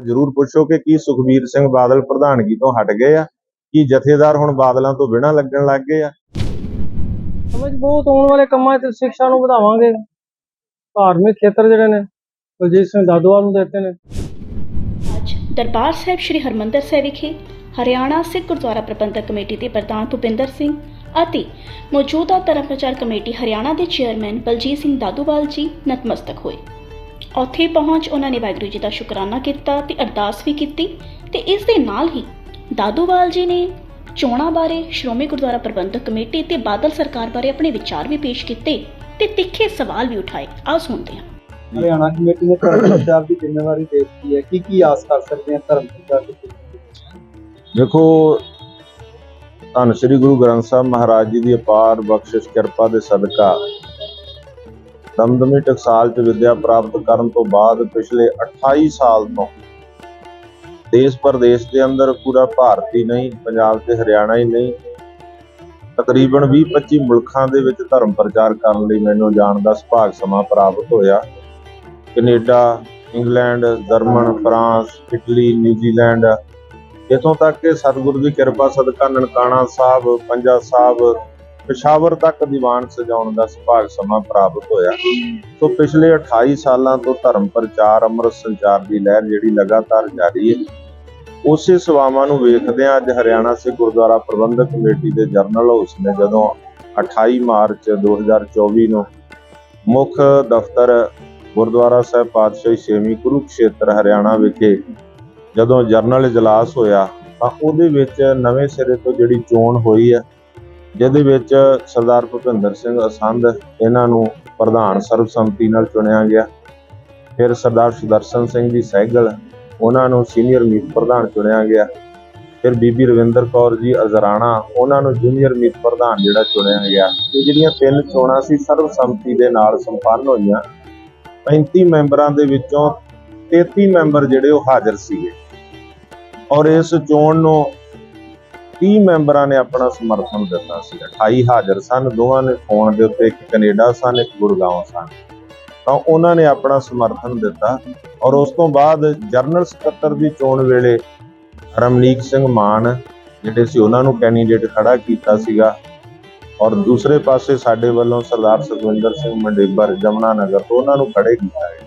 ਜ਼ਰੂਰ ਪੁੱਛੋ ਕਿ ਕੀ ਸੁਖਬੀਰ ਸਿੰਘ ਬਾਦਲ ਪ੍ਰਧਾਨਗੀ ਤੋਂ ਹਟ ਗਏ ਆ? ਕੀ ਜਥੇਦਾਰ ਹੁਣ ਬਾਦਲਾਂ ਤੋਂ ਬਿਨਾਂ ਲੱਗਣ ਲੱਗ ਗਏ ਆ? ਸਮਝ ਬਹੁਤ ਆਉਣ ਵਾਲੇ ਕੰਮਾਂ 'ਚ ਸਿੱਖਿਆ ਨੂੰ ਵਧਾਵਾਂਗੇ। ਧਾਰਮਿਕ ਖੇਤਰ ਜਿਹੜੇ ਨੇ ਬਲਜੀਤ ਸਿੰਘ ਦਾਦੋਵਾਲ ਨੂੰ ਦਿੱਤੇ ਨੇ। ਅੱਜ ਦਰਬਾਰ ਸਾਹਿਬ ਸ੍ਰੀ ਹਰਮੰਦਰ ਸਾਹਿਬ ਵਿਖੇ ਹਰਿਆਣਾ ਸਿੱਖ ਗੁਰਦੁਆਰਾ ਪ੍ਰਬੰਧਕ ਕਮੇਟੀ ਦੇ ਪ੍ਰਧਾਨ ਭੁਪਿੰਦਰ ਸਿੰਘ ਅਤੇ ਮੌਜੂਦਾ ਧਰਮ ਪ੍ਰਚਾਰ ਕਮੇਟੀ ਹਰਿਆਣਾ ਦੇ ਚੇਅਰਮੈਨ ਬਲਜੀਤ ਸਿੰਘ ਦਾਦੂਵਾਲ ਜੀ ਨਤਮਸਤਕ ਹੋਏ। ਉੱਥੇ ਪਹੁੰਚ ਉਹਨਾਂ ਨੇ ਵਾਹਿਗੁਰੂ ਜੀ ਦਾ ਸ਼ੁਕਰਾਨਾ ਕੀਤਾ ਤੇ ਅਰਦਾਸ ਵੀ ਕੀਤੀ ਤੇ ਇਸ ਦੇ ਨਾਲ ਹੀ ਦਾਦੂਵਾਲ ਜੀ ਨੇ ਚੋਣਾਂ ਬਾਰੇ ਸ਼੍ਰੋਮਣੀ ਗੁਰਦੁਆਰਾ ਪ੍ਰਬੰਧਕ ਕਮੇਟੀ ਤੇ ਬਾਦਲ ਸਰਕਾਰ ਬਾਰੇ ਆਪਣੇ ਵਿਚਾਰ ਵੀ ਪੇਸ਼ ਕੀਤੇ ਤੇ ਤਿੱਖੇ ਸਵਾਲ ਵੀ ਉਠਾਏ। ਆਓ ਸੁਣਦੇ ਹਾਂ। ਹਰਿਆਣਾ ਕਮੇਟੀ ਨੇ ਧਰਮ ਪ੍ਰਚਾਰ ਦੀ ਜ਼ਿੰਮੇਵਾਰੀ ਦੇ ਦਿੱਤੀ ਹੈ। ਕੀ ਕੀ ਆਸ ਕਰ ਸਕਦੇ ਹਾਂ ਧਰਮ ਪ੍ਰਚਾਰ ਦੀ ਦੇਖੋ ਧੰਨ ਸ੍ਰੀ ਗੁਰੂ ਗ੍ਰੰਥ ਸਾਹਿਬ ਮਹਾਰਾਜ ਜੀ ਦੀ ਅਪਾਰ ਬਖਸ਼ਿਸ਼ ਕਿਰਪਾ ਦੇ ਸਦਕਾ ਦਮਦਮੀ ਟਕਸਾਲ ਚ ਵਿੱਦਿਆ ਪ੍ਰਾਪਤ ਕਰਨ ਤੋਂ ਬਾਅਦ ਪਿਛਲੇ 28 ਸਾਲ ਤੋਂ ਦੇਸ਼ ਪ੍ਰਦੇਸ਼ ਦੇ ਅੰਦਰ ਪੂਰਾ ਭਾਰਤ ਹੀ ਨਹੀਂ, ਪੰਜਾਬ ਤੇ ਹਰਿਆਣਾ ਹੀ ਨਹੀਂ। ਤਕਰੀਬਨ 20-25 ਮੁਲਕਾਂ ਦੇ ਵਿੱਚ ਧਰਮ ਪ੍ਰਚਾਰ ਕਰਨ ਲਈ ਮੈਨੂੰ ਜਾਣ ਦਾ ਸੁਭਾਗ ਸਮਾਂ ਪ੍ਰਾਪਤ ਹੋਇਆ। Canada, England, German, France, Italy, New Zealand. ਇਥੋਂ ਤੱਕ ਕਿ ਸਤਿਗੁਰੂ ਦੀ ਕਿਰਪਾ ਸਦਕਾ ਨਨਕਾਣਾ ਸਾਹਿਬ, ਪੰਜਾ ਸਾਹਿਬ ਪਿਸ਼ਾਵਰ ਤੱਕ ਦੀਵਾਨ ਸਜਾਉਣ ਦਾ ਸੁਭਾਗ ਸਮਾਂ ਪ੍ਰਾਪਤ ਹੋਇਆ। ਸੋ ਪਿਛਲੇ 28 ਸਾਲਾਂ ਤੋਂ ਧਰਮ ਪ੍ਰਚਾਰ, ਅੰਮ੍ਰਿਤ ਸੰਚਾਰ ਦੀ ਲਹਿਰ ਜਿਹੜੀ ਲਗਾਤਾਰ ਜਾਰੀ ਹੈ, ਉਸੇ ਸੇਵਾਵਾਂ ਨੂੰ ਵੇਖਦਿਆਂ ਅੱਜ ਹਰਿਆਣਾ ਸਿੱਖ ਗੁਰਦੁਆਰਾ ਪ੍ਰਬੰਧਕ ਕਮੇਟੀ ਦੇ ਜਰਨਲ ਹਾਊਸ ਨੇ ਜਦੋਂ 28 ਮਾਰਚ 2024 ਨੂੰ ਮੁੱਖ ਦਫ਼ਤਰ ਗੁਰਦੁਆਰਾ ਸਾਹਿਬ ਪਾਤਸ਼ਾਹੀ ਛੇਵੀਂ ਕੁਰੂਕਸ਼ੇਤਰ ਹਰਿਆਣਾ ਵਿਖੇ ਜਦੋਂ ਜਰਨਲ ਇਜਲਾਸ ਹੋਇਆ, ਤਾਂ ਉਹਦੇ ਵਿੱਚ ਨਵੇਂ ਸਿਰੇ ਤੋਂ ਜਿਹੜੀ ਚੋਣ ਹੋਈ ਹੈ ਜਿਹਦੇ ਵਿੱਚ ਸਰਦਾਰ ਭੁਪਿੰਦਰ ਸਿੰਘ ਅਸੰਧ ਇਹਨਾਂ ਨੂੰ ਪ੍ਰਧਾਨ ਸਰਬਸੰਮਤੀ ਨਾਲ ਚੁਣਿਆ ਗਿਆ। ਫਿਰ ਸਰਦਾਰ ਸੁਦਰਸ਼ਨ ਸਿੰਘ ਜੀ ਸਹਿਗਲ ਉਹਨਾਂ ਨੂੰ ਸੀਨੀਅਰ ਮੀਤ ਪ੍ਰਧਾਨ ਚੁਣਿਆ ਗਿਆ। ਫਿਰ ਬੀਬੀ ਰਵਿੰਦਰ ਕੌਰ ਜੀ ਅਜ਼ਰਾਣਾ ਉਹਨਾਂ ਨੂੰ ਜੂਨੀਅਰ ਮੀਤ ਪ੍ਰਧਾਨ ਜਿਹੜਾ ਚੁਣਿਆ ਗਿਆ। ਇਹ ਜਿਹੜੀਆਂ ਤਿੰਨ ਚੋਣਾਂ ਸੀ ਸਰਬਸੰਮਤੀ ਦੇ ਨਾਲ ਸੰਪੰਨ ਹੋਈਆਂ। 35 ਮੈਂਬਰਾਂ ਦੇ ਵਿੱਚੋਂ 33 ਮੈਂਬਰ ਜਿਹੜੇ ਉਹ ਹਾਜ਼ਰ ਸੀਗੇ। ਔਰ ਇਸ ਚੋਣ ਨੂੰ 30 ਮੈਂਬਰਾਂ ਨੇ ਆਪਣਾ ਸਮਰਥਨ ਦਿੱਤਾ ਸੀ। 28 ਹਾਜ਼ਰ ਸਨ, ਦੋਵਾਂ ਨੇ ਫੋਨ ਦੇ ਉੱਤੇ ਇੱਕ ਕੈਨੇਡਾ ਸਨ, ਇੱਕ ਗੁਰਗਾਉਂ ਸਨ। ਤਾਂ ਉਹਨਾਂ ਨੇ ਆਪਣਾ ਸਮਰਥਨ ਦਿੱਤਾ ਔਰ ਉਸ ਤੋਂ ਬਾਅਦ ਜਰਨਲ ਸਕੱਤਰ ਦੀ ਚੋਣ ਵੇਲੇ ਰਮਨੀਕ ਸਿੰਘ ਮਾਨ, ਜਿਹੜੇ ਸੀ ਉਹਨਾਂ ਨੂੰ ਕੈਂਡੀਡੇਟ ਖੜਾ ਕੀਤਾ ਸੀਗਾ ਔਰ ਦੂਸਰੇ ਪਾਸੇ ਸਾਡੇ ਵੱਲੋਂ ਸਰਦਾਰ ਸੁਖਵਿੰਦਰ ਸਿੰਘ ਮੰਡੇਬਰ ਜਮਨਾ ਨਗਰ ਤੋਂ ਉਹਨਾਂ ਨੂੰ ਖੜੇ ਕੀਤਾ ਗਿਆ।